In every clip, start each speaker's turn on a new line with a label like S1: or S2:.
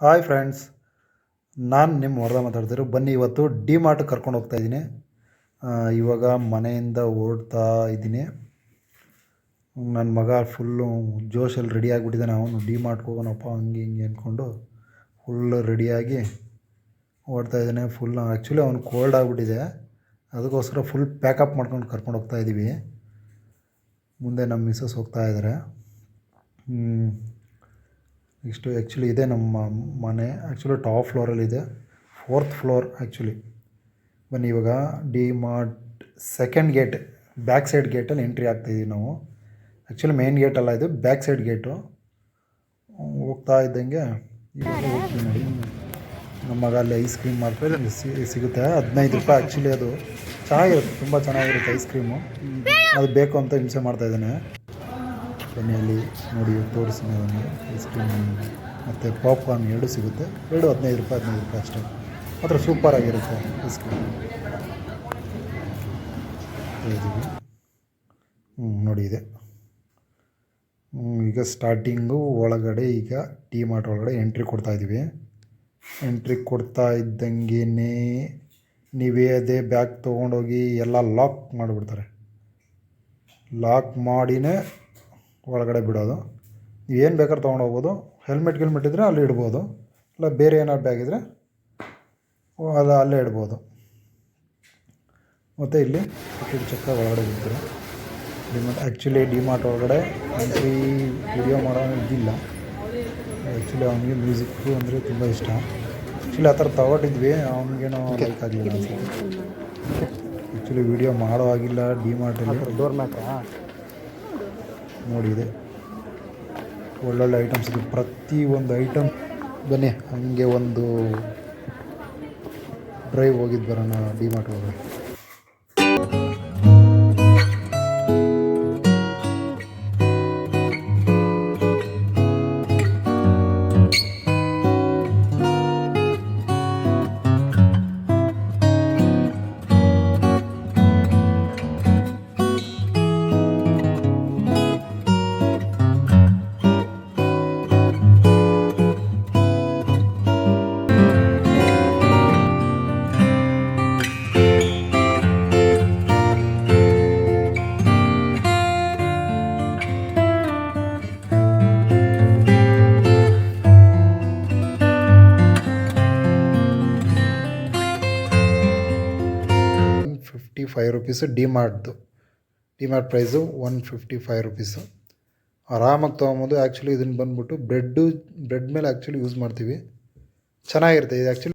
S1: Hi friends, ನಾನು ನಿಮ್ಮ ವರದ ಮಾತಾಡ್ತಿರೋ ಬನ್ನಿ, ಇವತ್ತು ಡಿ ಮಾರ್ಟ್ ಕರ್ಕೊಂಡು ಹೋಗ್ತಾ ಇದ್ದೀನಿ. ಇವಾಗ ಮನೆಯಿಂದ ಓಡ್ತಾ ಇದ್ದೀನಿ. ನನ್ನ ಮಗ ಫುಲ್ಲು ಜೋಶಲ್ಲಿ ರೆಡಿ ಆಗಿಬಿಟ್ಟಿದ್ದಾನೆ ಅವನು ಡಿ ಮಾರ್ಟ್ಗೆ ಹೋಗೋಣಪ್ಪ, ಹಂಗೆ ಹಿಂಗೆ ಅಂದ್ಕೊಂಡು ಫುಲ್ ರೆಡಿಯಾಗಿ ಓಡ್ತಾ ಇದ್ದಾನೆ. ಫುಲ್ ಆ್ಯಕ್ಚುಲಿ ಅವ್ನು ಕೋಲ್ಡ್ ಆಗಿಬಿಟ್ಟಿದೆ. ಅದಕ್ಕೋಸ್ಕರ ಫುಲ್ ಪ್ಯಾಕಪ್ ಮಾಡ್ಕೊಂಡು ಕರ್ಕೊಂಡು ಹೋಗ್ತಾ ಇದ್ದೀವಿ ಮುಂದೆ ನಮ್ಮ ಮಿಸ್ಸಸ್ ಹೋಗ್ತಾ ಇದ್ದಾರೆ ಇಷ್ಟು ಆ್ಯಕ್ಚುಲಿ ಇದೆ ನಮ್ಮ ಮನೆ, ಆ್ಯಕ್ಚುಲಿ ಟಾಪ್ ಫ್ಲೋರಲ್ಲಿದೆ ಫೋರ್ತ್ ಫ್ಲೋರ್ ಆ್ಯಕ್ಚುಲಿ. ಬನ್ನಿ, ಇವಾಗ D Mart second gate, back side ಗೇಟಲ್ಲಿ entry ಆಗ್ತಾಯಿದ್ದೀವಿ ನಾವು. ಆ್ಯಕ್ಚುಲಿ ಮೇನ್ ಗೇಟ್ ಅಲ್ಲ ಇದು, ಬ್ಯಾಕ್ ಸೈಡ್ ಗೇಟು. ಹೋಗ್ತಾ ಇದ್ದಂಗೆ ನೋಡಿ. ನಮ್ಮ ಮಗ ಅಲ್ಲಿ ಐಸ್ ಕ್ರೀಮ್ ಮಾಡ್ತಾರೆ ಸಿಗುತ್ತೆ. ಹದಿನೈದು ರೂಪಾಯಿ ಆ್ಯಕ್ಚುಲಿ ಅದು. ಚೆನ್ನಾಗಿರುತ್ತೆ, ತುಂಬ ಚೆನ್ನಾಗಿರುತ್ತೆ ಐಸ್ ಕ್ರೀಮು. ಅದು ಬೇಕು ಅಂತ ಹಿಂಸೆ ಮಾಡ್ತಾ ಅಲ್ಲಿ ನೋಡಿ ಒಂದು ಐಸ್ ಕ್ರೀಮ್ ಮತ್ತು ಪಾಪ್ಕಾರ್ನ್ ಎರಡು ಸಿಗುತ್ತೆ. ಎರಡು ಹದಿನೈದು ರೂಪಾಯಿ ಹದಿನೈದು ರೂಪಾಯಿ ಅಷ್ಟೇ. ಮಾತ್ರ ಸೂಪರಾಗಿರುತ್ತೆ ಐಸ್ ಕ್ರೀಮ್ ಹ್ಞೂ ನೋಡಿ ಇದೆ. ಈಗ ಸ್ಟಾರ್ಟಿಂಗು ಒಳಗಡೆ ಈಗ ಟೀ ಮಾರ್ಟ್ ಒಳಗಡೆ ಎಂಟ್ರಿ ಕೊಡ್ತಾ ಇದ್ದೀವಿ. ಎಂಟ್ರಿ ಕೊಡ್ತಾ ಇದ್ದಂಗೆ ನೀವೇ ಅದೇ ಬ್ಯಾಗ್ ತೊಗೊಂಡೋಗಿ ಎಲ್ಲ ಲಾಕ್ ಮಾಡಿಬಿಡ್ತಾರೆ. ಲಾಕ್ ಮಾಡಿನೇ ಒಳಗಡೆ ಬಿಡೋದು. ಏನು ಬೇಕಾದ್ರೆ ತೊಗೊಂಡು ಹೋಗ್ಬೋದು. ಹೆಲ್ಮೆಟ್ ಗಿಲ್ಮೆಟ್ ಇದ್ದರೆ ಅಲ್ಲಿ ಇಡ್ಬೋದು. ಇಲ್ಲ ಬೇರೆ ಏನಾದ್ರು ಬ್ಯಾಗ್ ಇದ್ದರೆ ಅದು ಅಲ್ಲೇ ಇಡ್ಬೋದು. ಮತ್ತು ಇಲ್ಲಿ ಟಿಕೆಟ್ ಚಕ್ರ ಒಳಗಡೆ ಬಿಡ್ತಾರೆ? ಡಿಮಾರ್ಟ್ ಆ್ಯಕ್ಚುಲಿ ಡಿಮಾರ್ಟ್ ಒಳಗಡೆ ಎಂಟ್ರಿ ವಿಡಿಯೋ ಮಾಡೋ ಇದಿಲ್ಲ. ಆ್ಯಕ್ಚುಲಿ ಅವನಿಗೆ ಮ್ಯೂಸಿಕ್ಕು ಅಂದರೆ ತುಂಬ ಇಷ್ಟ. ಆ್ಯಕ್ಚುಲಿ ಆ ಥರ ತಗೊಟ್ಟಿದ್ವಿ ಅವನಿಗೇನೋ ಲೈಕ್ ಆಗಲಿಲ್ಲ ಅನ್ಸುತ್ತೆ. ಆ್ಯಕ್ಚುಲಿ ವಿಡಿಯೋ ಮಾಡೋ ಆಗಿಲ್ಲ ಡಿಮಾರ್ಟಲ್ಲಿ
S2: ಡೋರ್ ಮ್ಯಾಟ್ರಾ
S1: ನೋಡಿ ಇದೆ ಒಳ್ಳೊಳ್ಳೆ ಐಟಮ್ಸ್ ಇದೆ ಪ್ರತಿ ಒಂದು ಐಟಮ್ ಬನ್ನಿ, ಹಾಗೆ ಒಂದು ಡ್ರೈವ್ ಹೋಗಿದ್ದು ಬರೋಣ ಡಿಮಾರ್ಟ್ ಒಳಗಡೆ five rupees ಡಿಮಾರ್ಟ್ದು DMart price one fifty five rupees ಆರಾಮಾಗಿ ತೊಗೊಬೋದು ಆ್ಯಕ್ಚುಲಿ ಇದನ್ನು ಬಂದುಬಿಟ್ಟು ಬ್ರೆಡ್ಡು ಬ್ರೆಡ್ ಮೇಲೆ ಆ್ಯಕ್ಚುಲಿ ಯೂಸ್ ಮಾಡ್ತೀವಿ. ಚೆನ್ನಾಗಿರುತ್ತೆ. ಇದು ಆ್ಯಕ್ಚುಲಿ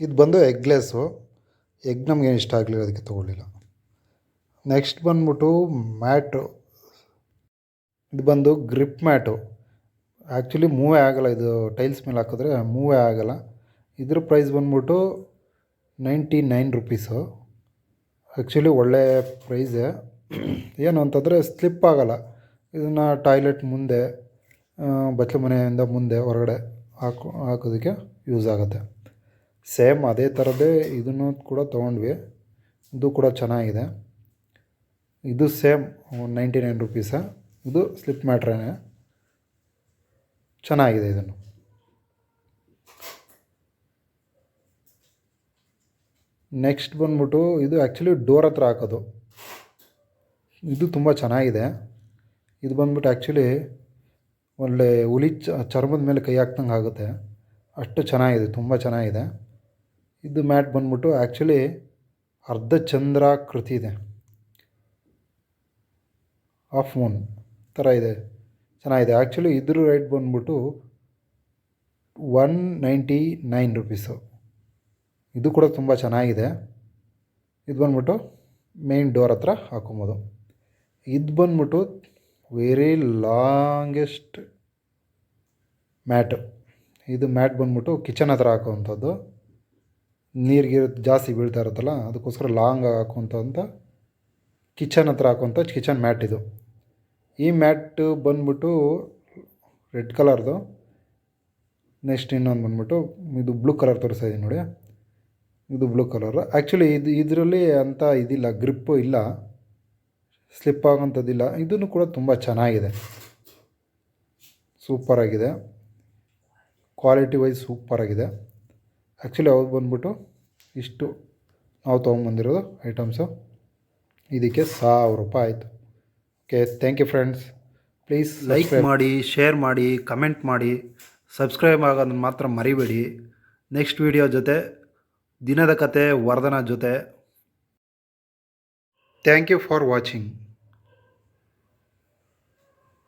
S1: ಇದು ಬಂದು ಎಗ್ಲೆಸ್ಸು ಎಗ್ ನಮಗೇನು ಇಷ್ಟ ಆಗಲಿಲ್ಲ ಅದಕ್ಕೆ ತೊಗೊಳ್ಳಿಲ್ಲ. ನೆಕ್ಸ್ಟ್ ಬಂದ್ಬಿಟ್ಟು ಮ್ಯಾಟು. ಇದು ಬಂದು ಗ್ರಿಪ್ ಮ್ಯಾಟು. ಆ್ಯಕ್ಚುಲಿ ಮೂವೇ ಆಗಲ್ಲ. ಇದು ಟೈಲ್ಸ್ ಮೇಲೆ ಹಾಕಿದ್ರೆ ಮೂವೇ ಆಗಲ್ಲ. ಇದ್ರ ಪ್ರೈಸ್ ಬಂದ್ಬಿಟ್ಟು ನೈಂಟಿ ನೈನ್ ರುಪೀಸು ಆ್ಯಕ್ಚುಲಿ ಒಳ್ಳೆ ಪ್ರೈಸೇ ಏನು ಅಂತಂದರೆ ಸ್ಲಿಪ್ ಆಗಲ್ಲ. ಇದನ್ನು ಟಾಯ್ಲೆಟ್ ಮುಂದೆ ಬಚ್ಚಲು ಮನೆಯಿಂದ ಮುಂದೆ ಹೊರಗಡೆ ಹಾಕೋ, ಹಾಕೋದಕ್ಕೆ ಯೂಸ್ ಆಗುತ್ತೆ. ಸೇಮ್ ಅದೇ ಥರದ್ದೇ ಇದನ್ನು ಕೂಡ ತೊಗೊಂಡ್ವಿ. ಇದು ಕೂಡ ಚೆನ್ನಾಗಿದೆ. ಇದು ಸೇಮ್ ನೈಂಟಿ ನೈನ್ ರುಪೀಸ ಇದು ಸ್ಲಿಪ್ ಮ್ಯಾಟ್ರೇನೆ ಚೆನ್ನಾಗಿದೆ ಇದನ್ನು. ನೆಕ್ಸ್ಟ್ ಬಂದ್ಬಿಟ್ಟು ಇದು ಆ್ಯಕ್ಚುಲಿ ಡೋರ್ ಹತ್ರ ಹಾಕೋದು. ಇದು ತುಂಬ ಚೆನ್ನಾಗಿದೆ. ಇದು ಬಂದ್ಬಿಟ್ಟು ಆ್ಯಕ್ಚುಲಿ ಒಳ್ಳೆ ಹುಲಿ ಚರ್ಮದ ಮೇಲೆ ಕೈ ಹಾಕ್ದಂಗೆ ಆಗುತ್ತೆ. ಅಷ್ಟು ಚೆನ್ನಾಗಿದೆ, ತುಂಬ ಚೆನ್ನಾಗಿದೆ. ಇದು ಮ್ಯಾಟ್ ಬಂದ್ಬಿಟ್ಟು ಆ್ಯಕ್ಚುಲಿ ಅರ್ಧ ಚಂದ್ರಾಕೃತಿ ಇದೆ. ಆಫ್ ಮೂನ್ ಥರ ಇದೆ. ಚೆನ್ನಾಗಿದೆ. ಆ್ಯಕ್ಚುಲಿ ಇದ್ರ ರೇಟ್ ಬಂದ್ಬಿಟ್ಟು ಒನ್ ನೈಂಟಿ ನೈನ್ ರುಪೀಸು ಇದು ಕೂಡ ತುಂಬ ಚೆನ್ನಾಗಿದೆ. ಇದು ಬಂದ್ಬಿಟ್ಟು ಮೇನ್ ಡೋರ್ ಹತ್ರ ಹಾಕೊಬೋದು. ಇದು ಬಂದ್ಬಿಟ್ಟು ವೆರಿ ಲಾಂಗೆಸ್ಟ್ ಮ್ಯಾಟು ಇದು ಮ್ಯಾಟ್ ಬಂದ್ಬಿಟ್ಟು ಕಿಚನ್ ಹತ್ರ ಹಾಕುವಂಥದ್ದು. ನೀರಿಗೆ ಜಾಸ್ತಿ ಬೀಳ್ತಾ ಇರುತ್ತಲ್ಲ, ಅದಕ್ಕೋಸ್ಕರ ಲಾಂಗ್ ಹಾಕುವಂಥ ಕಿಚನ್ ಹತ್ರ ಹಾಕುವಂಥ ಕಿಚನ್ ಮ್ಯಾಟ್ ಇದು. ಈ ಮ್ಯಾಟ್ ಬಂದ್ಬಿಟ್ಟು ರೆಡ್ ಕಲರ್ದು ನೆಕ್ಸ್ಟ್ ಇನ್ನೊಂದು ಬಂದ್ಬಿಟ್ಟು ಇದು ಬ್ಲೂ ಕಲರ್ ತೋರಿಸ್ತಾ ಇದ್ದೀನಿ ನೋಡಿ. ಇದು ಬ್ಲೂ ಕಲರ್ ಆ್ಯಕ್ಚುಲಿ ಇದು ಇದರಲ್ಲಿ ಅಂತ ಇದಿಲ್ಲ ಗ್ರಿಪ್ಪು ಇಲ್ಲ ಸ್ಲಿಪ್ ಆಗೋಂಥದ್ದಿಲ್ಲ ಇದನ್ನು ಕೂಡ ತುಂಬ ಚೆನ್ನಾಗಿದೆ. ಸೂಪರಾಗಿದೆ ಕ್ವಾಲಿಟಿ ವೈಸ್ ಸೂಪರಾಗಿದೆ ಆ್ಯಕ್ಚುಲಿ ಅವ್ರು ಬಂದ್ಬಿಟ್ಟು ಇಷ್ಟು ನಾವು ತೊಗೊಂಬಂದಿರೋದು ಐಟಮ್ಸು ಇದಕ್ಕೆ ಸಾವಿರ ರೂಪಾಯಿ ಆಯಿತು. Okay thank you friends please
S2: like ಮಾಡಿ ಶೇರ್ ಮಾಡಿ ಕಮೆಂಟ್ ಮಾಡಿ ಸಬ್ಸ್ಕ್ರೈಬ್ ಆಗೋದನ್ನು ಮಾತ್ರ ಮರಿಬೇಡಿ. ನೆಕ್ಸ್ಟ್ ವಿಡಿಯೋ ಜೊತೆ ದಿನದ ಕತೆ ವರ್ಧನ ಜೊತೆ.
S1: Thank you for watching